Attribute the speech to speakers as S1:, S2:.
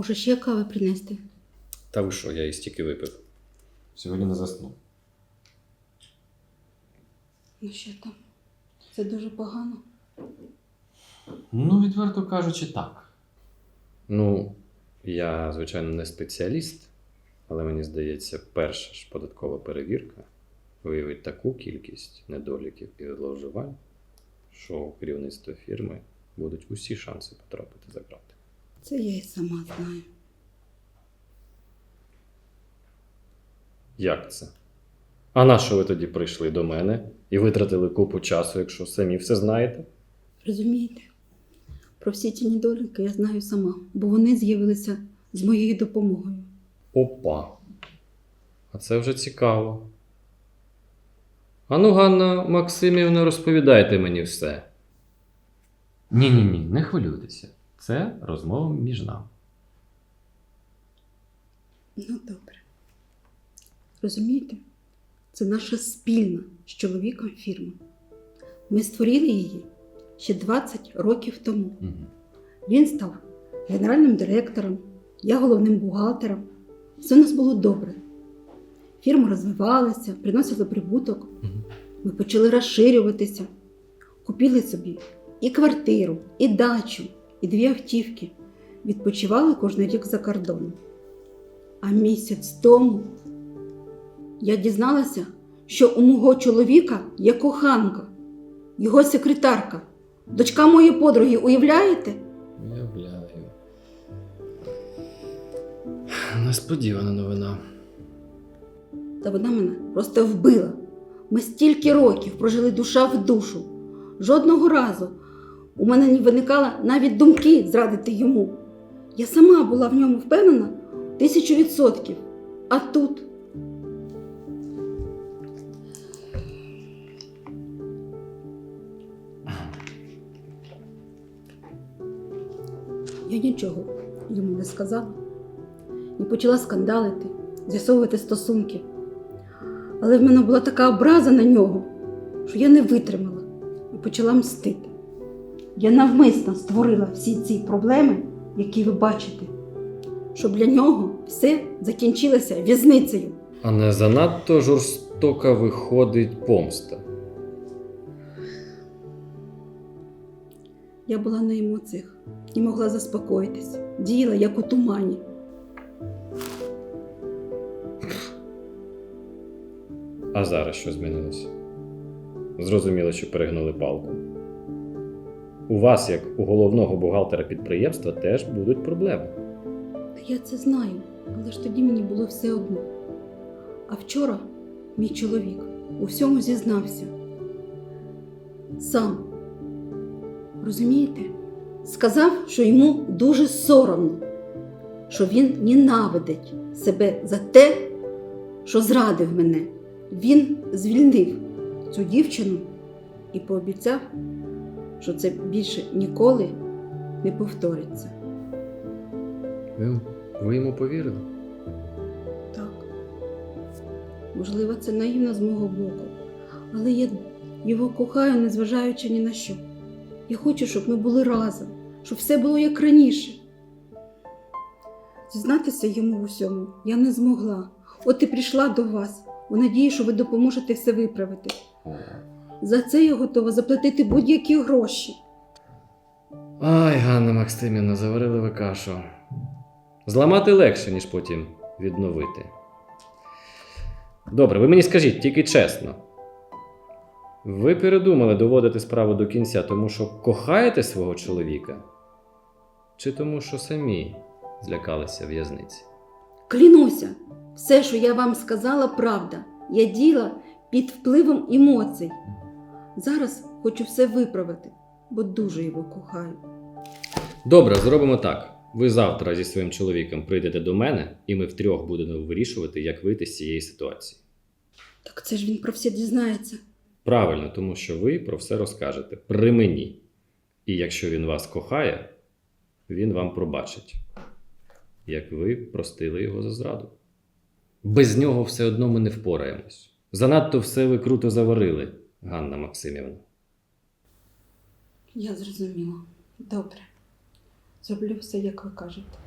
S1: Може, ще кави принести?
S2: Та ви що, я і стільки випив.
S3: Сьогодні не засну.
S1: Ну що там? Це дуже погано.
S3: Ну, відверто кажучи, так.
S2: Ну, я, звичайно, не спеціаліст, але мені здається, перша ж податкова перевірка виявить таку кількість недоліків і зловживань, що у керівництва фірми будуть усі шанси потрапити за грати.
S1: Це я і сама знаю.
S2: Як це? А на що ви тоді прийшли до мене і витратили купу часу, якщо самі все знаєте?
S1: Розумієте? Про всі ті недоліки я знаю сама, бо вони з'явилися з моєю допомогою.
S2: Опа. А це вже цікаво. Ану, Ганна Максимівна, розповідайте мені все.
S3: Ні, ні, ні, не хвилюйтеся. Це розмова між нами.
S1: Ну, добре. Розумієте? Це наша спільна з чоловіком фірма. Ми створили її ще 20 років тому.
S3: Угу.
S1: Він став генеральним директором, я головним бухгалтером. Все у нас було добре. Фірма розвивалася, приносила прибуток.
S3: Мгм.
S1: Ми почали розширюватися, купили собі і квартиру, і дачу, і дві автівки. Відпочивали кожен рік за кордоном. А місяць тому я дізналася, що у мого чоловіка є коханка, його секретарка, дочка моєї подруги, уявляєте?
S2: Уявляю. Несподівана новина.
S1: Та вона мене просто вбила. Ми стільки років прожили душа в душу. Жодного разу у мене не виникало навіть думки зрадити йому. Я сама була в ньому впевнена тисячу відсотків. А тут я нічого йому не сказала, не почала скандалити, з'ясовувати стосунки. Але в мене була така образа на нього, що я не витримала і почала мстити. Я навмисно створила всі ці проблеми, які ви бачите, щоб для нього все закінчилося в'язницею.
S2: А не занадто жорстока виходить помста.
S1: Я була на емоціях і могла заспокоїтись, діяла як у тумані.
S2: А зараз що змінилося? Зрозуміло, що перегнули палку. У вас, як у головного бухгалтера підприємства, теж будуть проблеми.
S1: Та я це знаю, але ж тоді мені було все одно. А вчора мій чоловік у всьому зізнався. Сам. Розумієте? Сказав, що йому дуже соромно, що він ненавидить себе за те, що зрадив мене. Він звільнив цю дівчину і пообіцяв, що це більше ніколи не повториться.
S2: Ви, ви йому повірили?
S1: Так. Можливо, це наївно з мого боку, але я його кохаю, незважаючи ні на що. Я хочу, щоб ми були разом, щоб все було як раніше. Зізнатися йому в усьому я не змогла. От і прийшла до вас у надії, що ви допоможете все виправити. За це я готова заплатити будь-які гроші.
S2: Ай, Ганна Максимівна, заварили ви кашу. Зламати легше, ніж потім відновити. Добре, ви мені скажіть, тільки чесно. Ви передумали доводити справу до кінця, тому що кохаєте свого чоловіка? Чи тому, що самі злякалися в'язниці?
S1: Клянуся, все, що я вам сказала, правда. Я діла під впливом емоцій. Зараз хочу все виправити, бо дуже його кохаю.
S2: Добре, зробимо так. Ви завтра зі своїм чоловіком прийдете до мене, і ми втрьох будемо вирішувати, як вийти з цієї ситуації.
S1: Так це ж він про все дізнається.
S2: Правильно, тому що ви про все розкажете при мені. І якщо він вас кохає, він вам пробачить, як ви простили його за зраду. Без нього все одно ми не впораємось. Занадто все ви круто заварили, Ганна Максимівна.
S1: Я зрозуміла. Добре. Зроблю все, як ви кажете.